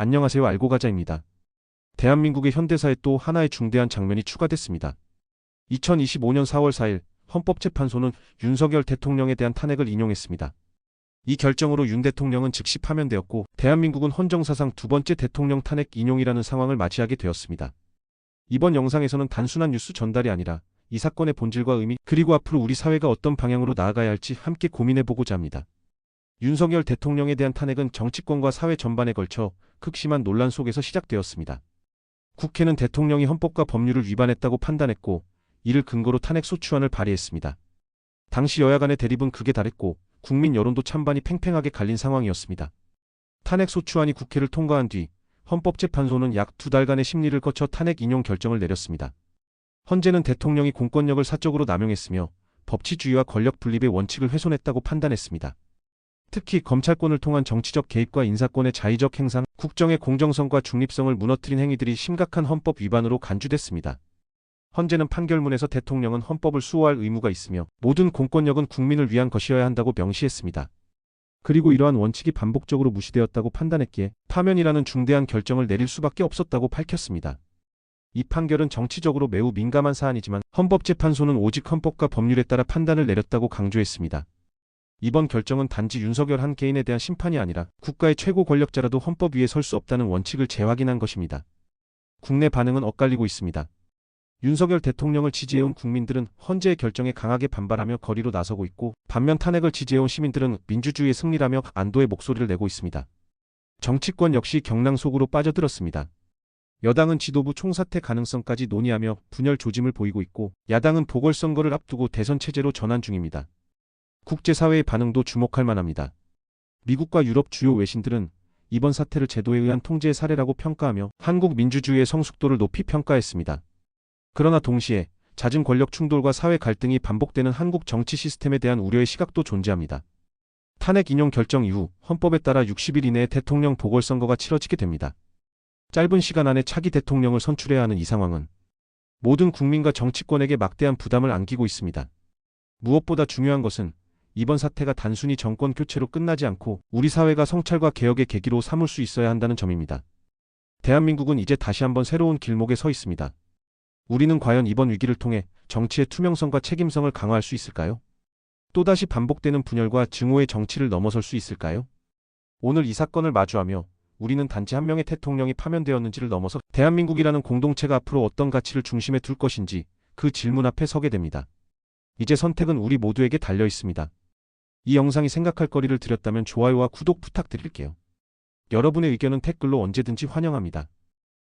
안녕하세요 알고 가자입니다. 대한민국의 현대사에 또 하나의 중대한 장면이 추가됐습니다. 2025년 4월 4일 헌법재판소는 윤석열 대통령에 대한 탄핵을 인용했습니다. 이 결정으로 윤 대통령은 즉시 파면되었고 대한민국은 헌정사상 두 번째 대통령 탄핵 인용이라는 상황을 맞이하게 되었습니다. 이번 영상에서는 단순한 뉴스 전달이 아니라 이 사건의 본질과 의미 그리고 앞으로 우리 사회가 어떤 방향으로 나아가야 할지 함께 고민해보고자 합니다. 윤석열 대통령에 대한 탄핵은 정치권과 사회 전반에 걸쳐 극심한 논란 속에서 시작되었습니다. 국회는 대통령이 헌법과 법률을 위반했다고 판단했고 이를 근거로 탄핵 소추안을 발의했습니다. 당시 여야 간의 대립은 극에 달했고 국민 여론도 찬반이 팽팽하게 갈린 상황이었습니다. 탄핵 소추안이 국회를 통과한 뒤 헌법재판소는 약 두 달간의 심리를 거쳐 탄핵 인용 결정을 내렸습니다. 헌재는 대통령이 공권력을 사적으로 남용했으며 법치주의와 권력 분립의 원칙을 훼손했다고 판단했습니다. 특히 검찰권을 통한 정치적 개입과 인사권의 자의적 행상, 국정의 공정성과 중립성을 무너뜨린 행위들이 심각한 헌법 위반으로 간주됐습니다. 헌재는 판결문에서 대통령은 헌법을 수호할 의무가 있으며 모든 공권력은 국민을 위한 것이어야 한다고 명시했습니다. 그리고 이러한 원칙이 반복적으로 무시되었다고 판단했기에 파면이라는 중대한 결정을 내릴 수밖에 없었다고 밝혔습니다. 이 판결은 정치적으로 매우 민감한 사안이지만 헌법재판소는 오직 헌법과 법률에 따라 판단을 내렸다고 강조했습니다. 이번 결정은 단지 윤석열 한 개인에 대한 심판이 아니라 국가의 최고 권력자라도 헌법 위에 설 수 없다는 원칙을 재확인한 것입니다. 국내 반응은 엇갈리고 있습니다. 윤석열 대통령을 지지해온 국민들은 헌재의 결정에 강하게 반발하며 거리로 나서고 있고 반면 탄핵을 지지해온 시민들은 민주주의의 승리라며 안도의 목소리를 내고 있습니다. 정치권 역시 경랑 속으로 빠져들었습니다. 여당은 지도부 총사퇴 가능성까지 논의하며 분열 조짐을 보이고 있고 야당은 보궐선거를 앞두고 대선 체제로 전환 중입니다. 국제사회의 반응도 주목할 만합니다. 미국과 유럽 주요 외신들은 이번 사태를 제도에 의한 통제의 사례라고 평가하며 한국 민주주의의 성숙도를 높이 평가했습니다. 그러나 동시에 잦은 권력 충돌과 사회 갈등이 반복되는 한국 정치 시스템에 대한 우려의 시각도 존재합니다. 탄핵 인용 결정 이후 헌법에 따라 60일 이내에 대통령 보궐선거가 치러지게 됩니다. 짧은 시간 안에 차기 대통령을 선출해야 하는 이 상황은 모든 국민과 정치권에게 막대한 부담을 안기고 있습니다. 무엇보다 중요한 것은 이번 사태가 단순히 정권 교체로 끝나지 않고 우리 사회가 성찰과 개혁의 계기로 삼을 수 있어야 한다는 점입니다. 대한민국은 이제 다시 한번 새로운 길목에 서 있습니다. 우리는 과연 이번 위기를 통해 정치의 투명성과 책임성을 강화할 수 있을까요? 또다시 반복되는 분열과 증오의 정치를 넘어설 수 있을까요? 오늘 이 사건을 마주하며 우리는 단지 한 명의 대통령이 파면되었는지를 넘어서 대한민국이라는 공동체가 앞으로 어떤 가치를 중심에 둘 것인지 그 질문 앞에 서게 됩니다. 이제 선택은 우리 모두에게 달려 있습니다. 이 영상이 생각할 거리를 드렸다면 좋아요와 구독 부탁드릴게요. 여러분의 의견은 댓글로 언제든지 환영합니다.